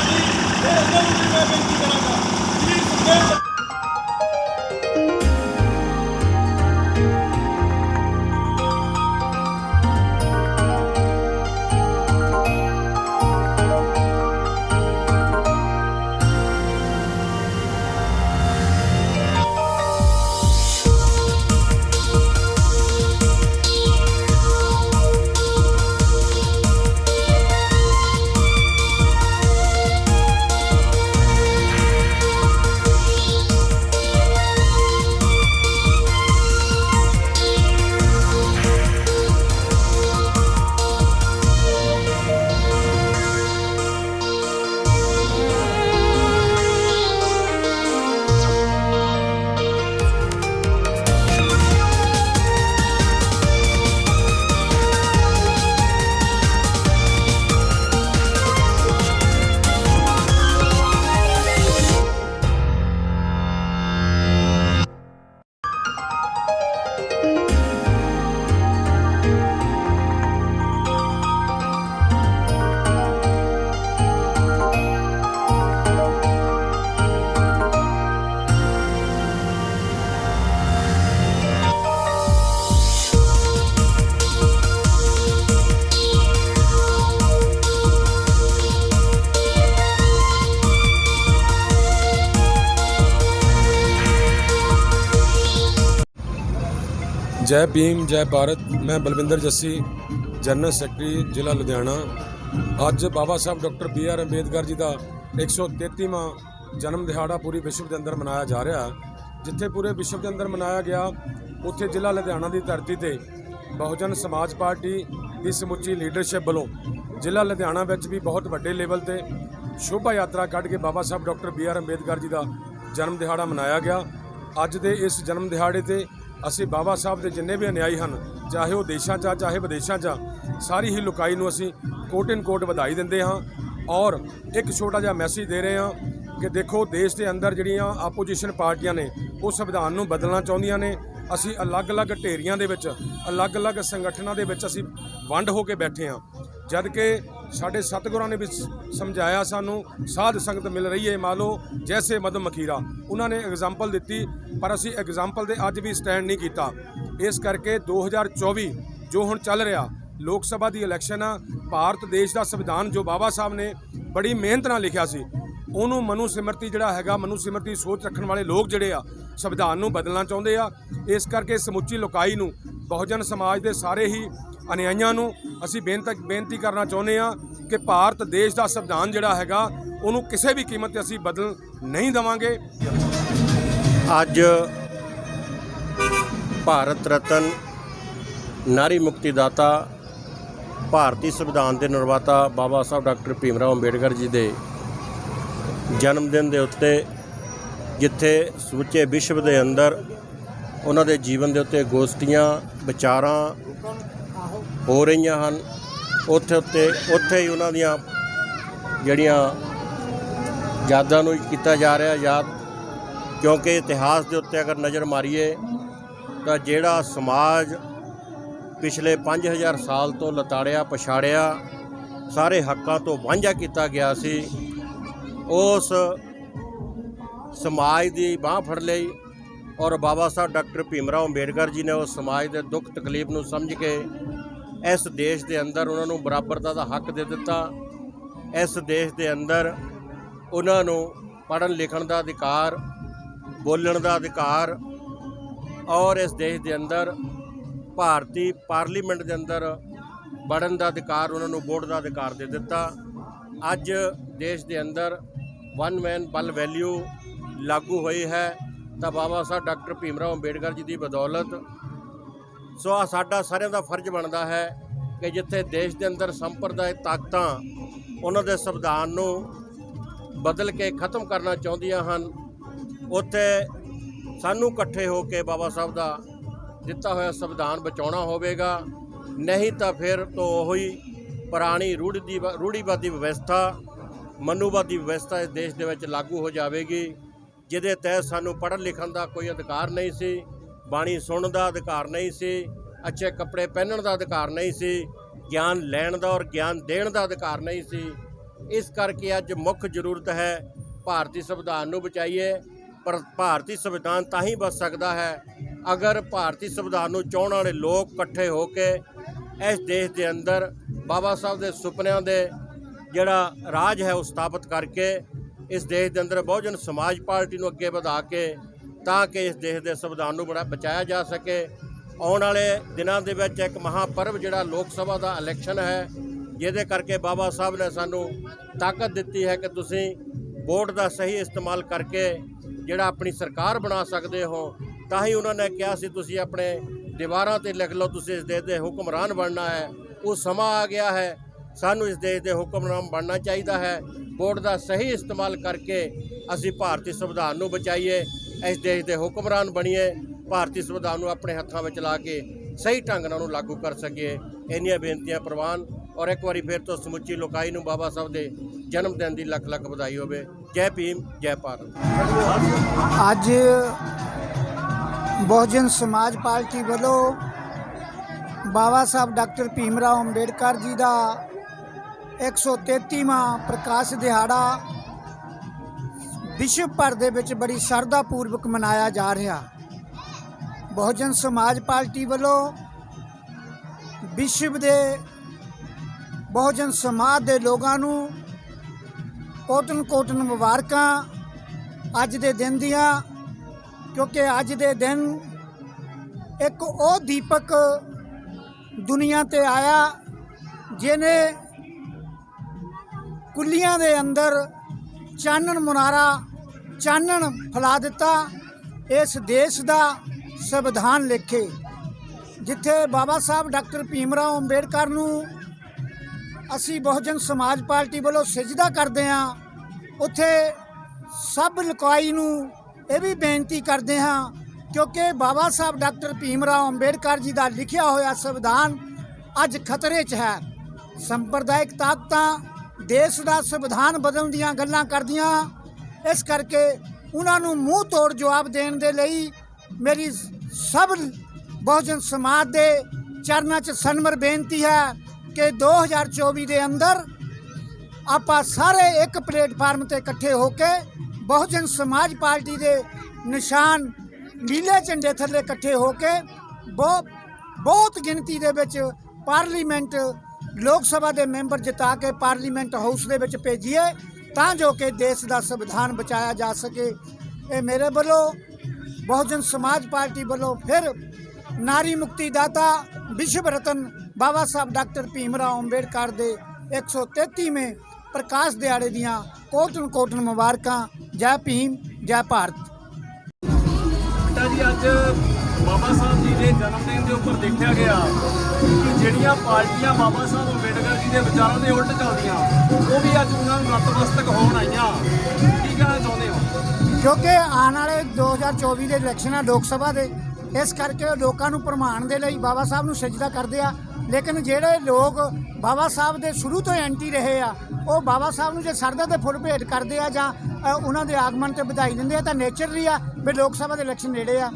Bahujan Samaj party ਤੇ ਇਹਨਾਂ ਨੂੰ ਜੈ ਭੀਮ, ਜੈ ਭਾਰਤ, ਮੈਂ ਬਲਵਿੰਦਰ ਜੱਸੀ, ਜਨਰਲ ਸੈਕਟਰੀ, ਜ਼ਿਲ੍ਹਾ ਲੁਧਿਆਣਾ। ਅੱਜ Baba Saheb doctor B R Ambedkar ji ਦਾ 133ਵਾਂ ਜਨਮ ਦਿਹਾੜਾ ਪੂਰੀ ਵਿਸ਼ਵ ਦੇ ਅੰਦਰ ਮਨਾਇਆ ਜਾ ਰਿਹਾ ਜਿੱਥੇ ਪੂਰੇ ਵਿਸ਼ਵ ਦੇ ਅੰਦਰ ਮਨਾਇਆ ਗਿਆ, ਉੱਥੇ ਜ਼ਿਲ੍ਹਾ ਲੁਧਿਆਣਾ ਦੀ ਧਰਤੀ ਤੇ ਬਹੁਜਨ ਸਮਾਜ ਪਾਰਟੀ ਦੀ ਸਮੁੱਚੀ ਲੀਡਰਸ਼ਿਪ ਵੱਲੋਂ ਜ਼ਿਲ੍ਹਾ ਲੁਧਿਆਣਾ ਵਿੱਚ ਵੀ ਬਹੁਤ ਵੱਡੇ ਲੈਵਲ ਤੇ ਸ਼ੋਭਾ ਯਾਤਰਾ ਕੱਢ ਕੇ Baba Saheb doctor B R Ambedkar ji ਦਾ ਜਨਮ ਦਿਹਾੜਾ ਮਨਾਇਆ ਗਿਆ। ਅੱਜ ਦੇ ਇਸ ਜਨਮ ਦਿਹਾੜੇ ਤੇ ਅਸੀਂ ਬਾਬਾ ਸਾਹਿਬ ਦੇ ਜਿੰਨੇ ਵੀ ਅਨਿਆਈ ਹਨ, ਚਾਹੇ ਉਹ ਦੇਸ਼ਾਂ 'ਚ ਆ, ਚਾਹੇ ਵਿਦੇਸ਼ਾਂ 'ਚ ਆ, ਸਾਰੀ ਹੀ ਲੁਕਾਈ ਨੂੰ ਅਸੀਂ ਕੋਟ ਇਨ ਕੋਟ ਵਧਾਈ ਦਿੰਦੇ ਹਾਂ ਔਰ ਇੱਕ ਛੋਟਾ ਜਿਹਾ ਮੈਸੇਜ ਦੇ ਰਹੇ ਹਾਂ ਕਿ ਦੇਖੋ ਦੇਸ਼ ਦੇ ਅੰਦਰ ਜਿਹੜੀਆਂ ਆਪੋਜੀਸ਼ਨ ਪਾਰਟੀਆਂ ਨੇ, ਉਹ ਸੰਵਿਧਾਨ ਨੂੰ ਬਦਲਣਾ ਚਾਹੁੰਦੀਆਂ ਨੇ। ਅਸੀਂ ਅਲੱਗ-ਅਲੱਗ ਢੇਰੀਆਂ ਦੇ ਵਿੱਚ, ਅਲੱਗ-ਅਲੱਗ ਸੰਗਠਨਾਂ ਦੇ ਵਿੱਚ ਅਸੀਂ ਵੰਡ ਹੋ ਕੇ ਬੈਠੇ ਹਾਂ। ਜਦ ਕਿ ਸਾਡੇ ਸਤਿਗੁਰਾਂ ਨੇ ਵੀ ਸਮਝਾਇਆ ਸਾਨੂੰ, ਸਾਧ ਸੰਗਤ ਮਿਲ ਰਹੀ ਹੈ ਮੰਨ ਲਓ ਜੈਸੇ ਮਦਮ ਮਖੀਰਾ ਉਹਨਾਂ ਨੇ ਐਗਜ਼ਾਮਪਲ ਦਿੱਤੀ, ਪਰ ਅਸੀਂ ਐਗਜ਼ਾਮਪਲ ਦੇ ਅੱਜ ਵੀ ਸਟੈਂਡ ਨਹੀਂ ਕੀਤਾ। ਇਸ ਕਰਕੇ 2024 ਜੋ ਹੁਣ ਚੱਲ ਰਿਹਾ, ਲੋਕ ਸਭਾ ਦੀ ਇਲੈਕਸ਼ਨ ਆ, ਭਾਰਤ ਦੇਸ਼ ਦਾ ਸੰਵਿਧਾਨ ਜੋ ਬਾਬਾ ਸਾਹਿਬ ਨੇ ਬੜੀ ਮਿਹਨਤ ਨਾਲ ਲਿਖਿਆ ਸੀ, ਉਹਨੂੰ ਮਨੂ ਸਿਮਰਤੀ ਜਿਹੜਾ ਹੈਗਾ, ਮਨੂ ਸਿਮਰਤੀ ਸੋਚ ਰੱਖਣ ਵਾਲੇ ਲੋਕ ਜਿਹੜੇ ਆ, ਸੰਵਿਧਾਨ ਨੂੰ ਬਦਲਣਾ ਚਾਹੁੰਦੇ ਆ। ਇਸ ਕਰਕੇ ਸਮੁੱਚੀ ਲੋਕਾਈ ਨੂੰ ਬਹੁਜਨ ਸਮਾਜ ਦੇ ਸਾਰੇ ਹੀ ਅਨਿਆਈਆਂ ਨੂੰ ਅਸੀਂ ਬੇਨਤੀ ਬੇਨਤੀ ਕਰਨਾ ਚਾਹੁੰਦੇ ਆ ਕਿ ਭਾਰਤ ਦੇਸ਼ ਦਾ ਸੰਵਿਧਾਨ ਜਿਹੜਾ ਹੈਗਾ, ਉਹਨੂੰ ਕਿਸੇ ਵੀ ਕੀਮਤ ਤੇ ਅਸੀਂ ਬਦਲ ਨਹੀਂ ਦੇਵਾਂਗੇ। ਅੱਜ ਭਾਰਤ ਰਤਨ ਨਾਰੀ ਮੁਕਤੀ ਦਾਤਾ ਭਾਰਤੀ ਸੰਵਿਧਾਨ ਦੇ ਨਿਰਮਾਤਾ ਬਾਬਾ ਸਾਹਿਬ ਡਾਕਟਰ ਭੀਮ ਰਾਓ ਅੰਬੇਡਕਰ ਜੀ ਦੇ ਜਨਮ ਦਿਨ ਦੇ ਉੱਤੇ, ਜਿੱਥੇ ਸਮੁੱਚੇ ਵਿਸ਼ਵ ਦੇ ਅੰਦਰ ਉਹਨਾਂ ਦੇ ਜੀਵਨ ਦੇ ਉੱਤੇ ਗੋਸ਼ਟੀਆਂ, ਵਿਚਾਰਾਂ ਹੋ ਰਹੀਆਂ ਹਨ। ਉੱਥੇ ਉੱਤੇ, ਉੱਥੇ ਹੀ ਉਹਨਾਂ ਦੀਆਂ ਜਿਹੜੀਆਂ ਯਾਦਾਂ ਨੂੰ ਕੀਤਾ ਜਾ ਰਿਹਾ, ਯਾਦ, ਕਿਉਂਕਿ ਇਤਿਹਾਸ ਦੇ ਉੱਤੇ ਅਗਰ ਨਜ਼ਰ ਮਾਰੀਏ, ਤਾਂ ਜਿਹੜਾ ਸਮਾਜ ਪਿਛਲੇ 5000 ਸਾਲ ਤੋਂ ਲਤਾੜਿਆ, ਪਛਾੜਿਆ, ਸਾਰੇ ਹੱਕਾਂ ਤੋਂ ਵਾਂਝਾ ਕੀਤਾ ਗਿਆ ਸੀ, ਉਸ ਸਮਾਜ ਦੀ ਬਾਹ ਫੜ ਲਈ ਔਰ ਬਾਬਾ ਸਾਹਿਬ ਡਾਕਟਰ ਭੀਮਰਾਓ ਅੰਬੇਡਕਰ ਜੀ ਨੇ ਉਸ ਸਮਾਜ ਦੇ ਦੁੱਖ ਤਕਲੀਫ ਨੂੰ ਸਮਝ ਕੇ ਇਸ ਦੇਸ਼ ਦੇ ਅੰਦਰ ਉਹਨਾਂ ਨੂੰ ਬਰਾਬਰਤਾ ਦਾ ਹੱਕ ਦੇ ਦਿੱਤਾ। ਇਸ ਦੇਸ਼ ਦੇ ਅੰਦਰ ਉਹਨਾਂ ਨੂੰ ਪੜ੍ਹਨ ਲਿਖਣ ਦਾ ਅਧਿਕਾਰ, ਬੋਲਣ ਦਾ ਅਧਿਕਾਰ ਔਰ ਇਸ ਦੇਸ਼ ਦੇ ਅੰਦਰ ਭਾਰਤੀ ਪਾਰਲੀਮੈਂਟ ਦੇ ਅੰਦਰ ਵੜਨ ਦਾ ਅਧਿਕਾਰ ਉਹਨਾਂ ਨੂੰ ਵੋਟ ਦਾ ਅਧਿਕਾਰ ਦੇ ਦਿੱਤਾ। ਅੱਜ ਦੇਸ਼ ਦੇ ਅੰਦਰ ਵਨ ਮੈਨ ਬਲ ਵੈਲਿਊ ਲਾਗੂ ਹੋਈ ਹੈ। ਤਾਂ ਬਾਬਾ ਸਾਹਿਬ ਡਾਕਟਰ ਭੀਮਰਾਓ ਅੰਬੇਡਕਰ ਜੀ ਦੀ ਬਦੌਲਤ। ਸੋ ਆ ਸਾਡਾ ਸਾਰਿਆਂ ਦਾ ਫਰਜ਼ ਬਣਦਾ ਹੈ ਕਿ ਜਿੱਥੇ ਦੇਸ਼ ਦੇ ਅੰਦਰ ਸੰਪਰਦਾਇ ਤਾਕਤਾਂ ਉਹਨਾਂ ਦੇ ਸੰਵਿਧਾਨ ਨੂੰ ਬਦਲ ਕੇ ਖਤਮ ਕਰਨਾ ਚਾਹੁੰਦੀਆਂ ਹਨ, ਉੱਥੇ ਸਾਨੂੰ ਇਕੱਠੇ ਹੋ ਕੇ ਬਾਬਾ ਸਾਹਿਬ ਦਾ ਦਿੱਤਾ ਹੋਇਆ ਸੰਵਿਧਾਨ ਬਚਾਉਣਾ ਹੋਵੇਗਾ, ਨਹੀਂ ਤਾਂ ਫਿਰ ਤੋਂ ਉਹੀ ਪੁਰਾਣੀ ਰੂੜੀ ਦੀ ਰੂੜੀਵਾਦੀ ਵਿਵਸਥਾ ਮਨੂਵਾਦੀ ਵਿਵਸਥਾ ਇਸ ਦੇਸ਼ ਦੇ ਵਿੱਚ ਲਾਗੂ ਹੋ ਜਾਵੇਗੀ। ਜਿਹਦੇ ਤਹਿਤ ਸਾਨੂੰ ਪੜ੍ਹਨ ਲਿਖਣ ਦਾ ਕੋਈ ਅਧਿਕਾਰ ਨਹੀਂ ਸੀ, ਬਾਣੀ ਸੁਣਨ ਦਾ ਅਧਿਕਾਰ ਨਹੀਂ ਸੀ, ਅੱਛੇ ਕੱਪੜੇ ਪਹਿਨਣ ਦਾ ਅਧਿਕਾਰ ਨਹੀਂ ਸੀ, ਗਿਆਨ ਲੈਣ ਦਾ ਔਰ ਗਿਆਨ ਦੇਣ ਦਾ ਅਧਿਕਾਰ ਨਹੀਂ ਸੀ। ਇਸ ਕਰਕੇ ਅੱਜ ਮੁੱਖ ਜ਼ਰੂਰਤ ਹੈ ਭਾਰਤੀ ਸੰਵਿਧਾਨ ਨੂੰ ਬਚਾਈਏ, ਪਰ ਭਾਰਤੀ ਸੰਵਿਧਾਨ ਤਾਂ ਹੀ ਬਚ ਸਕਦਾ ਹੈ ਅਗਰ ਭਾਰਤੀ ਸੰਵਿਧਾਨ ਨੂੰ ਚਾਹਣ ਵਾਲੇ ਲੋਕ ਇਕੱਠੇ ਹੋ ਕੇ ਇਸ ਦੇਸ਼ ਦੇ ਅੰਦਰ ਬਾਬਾ ਸਾਹਿਬ ਦੇ ਸੁਪਨਿਆਂ ਦੇ ਜਿਹੜਾ ਰਾਜ ਹੈ ਉਹ ਸਥਾਪਿਤ ਕਰਕੇ ਇਸ ਦੇਸ਼ ਦੇ ਅੰਦਰ ਬਹੁਜਨ ਸਮਾਜ ਪਾਰਟੀ ਨੂੰ ਅੱਗੇ ਵਧਾ ਕੇ ਤਾਂ ਕਿ ਇਸ ਦੇਸ਼ ਦੇ ਸੰਵਿਧਾਨ ਨੂੰ ਬੜਾ ਬਚਾਇਆ ਜਾ ਸਕੇ। ਆਉਣ ਵਾਲੇ ਦਿਨਾਂ ਦੇ ਵਿੱਚ ਇੱਕ ਮਹਾਪਰਵ ਜਿਹੜਾ ਲੋਕ ਸਭਾ ਦਾ ਇਲੈਕਸ਼ਨ ਹੈ, ਜਿਹਦੇ ਕਰਕੇ ਬਾਬਾ ਸਾਹਿਬ ਨੇ ਸਾਨੂੰ ਤਾਕਤ ਦਿੱਤੀ ਹੈ ਕਿ ਤੁਸੀਂ ਵੋਟ ਦਾ ਸਹੀ ਇਸਤੇਮਾਲ ਕਰਕੇ ਜਿਹੜਾ ਆਪਣੀ ਸਰਕਾਰ ਬਣਾ ਸਕਦੇ ਹੋ, ਤਾਂ ਹੀ ਉਹਨਾਂ ਨੇ ਕਿਹਾ ਸੀ, ਤੁਸੀਂ ਆਪਣੇ ਦੀਵਾਰਾਂ ਤੇ ਲਿਖ ਲਓ, ਤੁਸੀਂ ਇਸ ਦੇਸ਼ ਦੇ ਹੁਕਮਰਾਨ ਬਣਨਾ ਹੈ। ਉਹ ਸਮਾਂ ਆ ਗਿਆ ਹੈ। ਸਾਨੂੰ ਇਸ ਦੇਸ਼ ਦੇ ਹੁਕਮਰਾਨ ਬਣਨਾ ਚਾਹੀਦਾ ਹੈ। ਵੋਟ ਦਾ ਸਹੀ ਇਸਤੇਮਾਲ ਕਰਕੇ ਅਸੀਂ ਭਾਰਤੀ ਸੰਵਿਧਾਨ ਨੂੰ ਬਚਾਈਏ, ਇਸ ਦੇਸ਼ ਦੇ ਹੁਕਮਰਾਨ ਬਣੀਏ, ਭਾਰਤੀ ਸੰਵਿਧਾਨ ਨੂੰ ਆਪਣੇ ਹੱਥਾਂ ਵਿੱਚ ਲਾ ਕੇ ਸਹੀ ਢੰਗ ਨਾਲ ਉਹਨੂੰ ਲਾਗੂ ਕਰ ਸਕੀਏ। ਇੰਨੀਆਂ ਬੇਨਤੀਆਂ ਪ੍ਰਵਾਨ, ਔਰ ਇੱਕ ਵਾਰੀ ਫਿਰ ਤੋਂ ਸਮੁੱਚੀ ਲੋਕਾਈ ਨੂੰ ਬਾਬਾ ਸਾਹਿਬ ਦੇ ਜਨਮ ਦਿਨ ਦੀ ਲੱਖ ਲੱਖ ਵਧਾਈ ਹੋਵੇ। ਜੈ ਭੀਮ, ਜੈ ਭਾਰਤ। ਅੱਜ ਬਹੁਜਨ ਸਮਾਜ ਪਾਰਟੀ ਵੱਲੋਂ ਬਾਬਾ ਸਾਹਿਬ ਡਾਕਟਰ ਭੀਮ ਰਾਓ ਅੰਬੇਡਕਰ ਜੀ ਦਾ 133ਵਾਂ ਪ੍ਰਕਾਸ਼ ਦਿਹਾੜਾ ਵਿਸ਼ਵ ਭਰ ਦੇ ਵਿੱਚ ਬੜੀ ਸ਼ਰਧਾ ਪੂਰਵਕ ਮਨਾਇਆ ਜਾ ਰਿਹਾ। ਬਹੁਜਨ ਸਮਾਜ ਪਾਰਟੀ ਵੱਲੋਂ ਵਿਸ਼ਵ ਦੇ ਬਹੁਜਨ ਸਮਾਜ ਦੇ ਲੋਕਾਂ ਨੂੰ ਕੋਟਨ ਕੋਟਨ ਮੁਬਾਰਕਾਂ ਅੱਜ ਦੇ ਦਿਨ ਦੀਆਂ, ਕਿਉਂਕਿ ਅੱਜ ਦੇ ਦਿਨ ਇੱਕ ਉਹ ਦੀਪਕ ਦੁਨੀਆ ਤੇ ਆਇਆ ਜਿਹਨੇ ਕੁੱਲੀਆਂ ਦੇ ਅੰਦਰ ਚਾਨਣ ਮੁਨਾਰਾ, ਚਾਨਣ ਫੈਲਾ ਦਿੱਤਾ, ਇਸ ਦੇਸ਼ ਦਾ ਸੰਵਿਧਾਨ ਲਿਖੇ, ਜਿੱਥੇ ਬਾਬਾ ਸਾਹਿਬ ਡਾਕਟਰ ਭੀਮ ਰਾਓ ਅੰਬੇਡਕਰ ਨੂੰ ਅਸੀਂ ਬਹੁਜਨ ਸਮਾਜ ਪਾਰਟੀ ਵੱਲੋਂ ਸਜਦਾ ਕਰਦੇ ਹਾਂ। ਉੱਥੇ ਸਭ ਲੁਕਾਈ ਨੂੰ ਇਹ ਵੀ ਬੇਨਤੀ ਕਰਦੇ ਹਾਂ, ਕਿਉਂਕਿ ਬਾਬਾ ਸਾਹਿਬ ਡਾਕਟਰ ਭੀਮ ਰਾਓ ਅੰਬੇਡਕਰ ਜੀ ਦਾ ਲਿਖਿਆ ਹੋਇਆ ਸੰਵਿਧਾਨ ਅੱਜ ਖਤਰੇ 'ਚ ਹੈ। ਸੰਪਰਦਾਇਕ ਤਾਕਤਾਂ ਦੇਸ਼ ਦਾ ਸੰਵਿਧਾਨ ਬਦਲਣ ਦੀਆਂ ਗੱਲਾਂ ਕਰਦੀਆਂ। ਇਸ ਕਰਕੇ ਉਹਨਾਂ ਨੂੰ ਮੂੰਹ ਤੋੜ ਜਵਾਬ ਦੇਣ ਦੇ ਲਈ ਮੇਰੀ ਸਭ ਬਹੁਜਨ ਸਮਾਜ ਦੇ ਚਰਨਾਂ 'ਚ ਸਨਮਰ ਬੇਨਤੀ ਹੈ ਕਿ 2024 ਦੇ ਅੰਦਰ ਆਪਾਂ ਸਾਰੇ ਇੱਕ ਪਲੇਟਫਾਰਮ ਤੇ ਇਕੱਠੇ ਹੋ ਕੇ ਬਹੁਜਨ ਸਮਾਜ ਪਾਰਟੀ ਦੇ ਨਿਸ਼ਾਨ ਨੀਲੇ ਝੰਡੇ ਥੱਲੇ ਇਕੱਠੇ ਹੋ ਕੇ ਬਹੁਤ ਬਹੁਤ ਗਿਣਤੀ ਦੇ ਵਿੱਚ ਪਾਰਲੀਮੈਂਟ ਲੋਕ ਸਭਾ ਦੇ ਮੈਂਬਰ ਜਿਤਾ ਕੇ ਪਾਰਲੀਮੈਂਟ ਹਾਊਸ ਦੇ ਵਿੱਚ ਭੇਜੀਏ, ਤਾਂ ਜੋ ਕਿ ਦੇਸ਼ ਦਾ ਸੰਵਿਧਾਨ ਬਚਾਇਆ ਜਾ ਸਕੇ। ਇਹ ਮੇਰੇ ਵੱਲੋਂ, ਬਹੁਜਨ ਸਮਾਜ ਪਾਰਟੀ ਵੱਲੋਂ ਫਿਰ ਨਾਰੀ ਮੁਕਤੀ ਦਾਤਾ ਵਿਸ਼ਵ ਰਤਨ ਬਾਬਾ ਸਾਹਿਬ ਡਾਕਟਰ ਭੀਮ ਰਾਓ ਅੰਬੇਡਕਰ ਦੇ 133ਵੇਂ ਪ੍ਰਕਾਸ਼ ਦਿਹਾੜੇ ਦੀਆਂ ਕੋਟਨ ਕੋਟਨ ਮੁਬਾਰਕਾਂ। ਜੈ ਭੀਮ, ਜੈ ਭਾਰਤ। ਬੇਟਾ ਜੀ, ਅੱਜ ਬਾਬਾ ਸਾਹਿਬ ਜੀ ਦੇ ਜਨਮ ਦਿਨ ਦੇ ਉੱਪਰ ਦੇਖਿਆ ਗਿਆ ਕਿ ਜਿਹੜੀਆਂ ਪਾਰਟੀਆਂ ਬਾਬਾ ਸਾਹਿਬ ਅੰਬੇਡਕਰ ਜੀ ਦੇ ਵਿਚਾਰਾਂ ਦੇ ਉਲਟ ਚੱਲਦੀਆਂ, ਉਹ ਵੀ ਅੱਜ ਉਹਨਾਂ ਨੂੰ ਨਤਮਸਤਕ ਹੋਣ ਆਈਆਂ। ਕੀ ਕਹਿਣਾ ਚਾਹੁੰਦੇ ਹੋ? ਕਿਉਂਕਿ ਆਉਣ ਵਾਲੇ 2024 ਦੇ ਇਲੈਕਸ਼ਨ ਲੋਕ ਸਭਾ ਦੇ, ਇਸ ਕਰਕੇ ਉਹ ਲੋਕਾਂ ਨੂੰ ਪ੍ਰਮਾਣ ਦੇ ਲਈ ਬਾਬਾ ਸਾਹਿਬ ਨੂੰ ਸਜਦਾ ਕਰਦੇ ਆ। ਲੇਕਿਨ ਜਿਹੜੇ ਲੋਕ ਬਾਬਾ ਸਾਹਿਬ ਦੇ ਸ਼ੁਰੂ ਤੋਂ ਐਂਟੀ ਰਹੇ ਆ, ਉਹ ਬਾਬਾ ਸਾਹਿਬ ਨੂੰ ਜੇ ਸਰਦਾ ਦੇ ਫੁੱਲ ਭੇਟ ਕਰਦੇ ਆ ਜਾਂ ਉਹਨਾਂ ਦੇ ਆਗਮਨ ਤੇ ਵਧਾਈ ਦਿੰਦੇ ਆ, ਤਾਂ ਨੇਚਰਲੀ ਆ ਵੀ ਲੋਕ ਸਭਾ ਦੇ ਇਲੈਕਸ਼ਨ ਨੇੜੇ ਆ।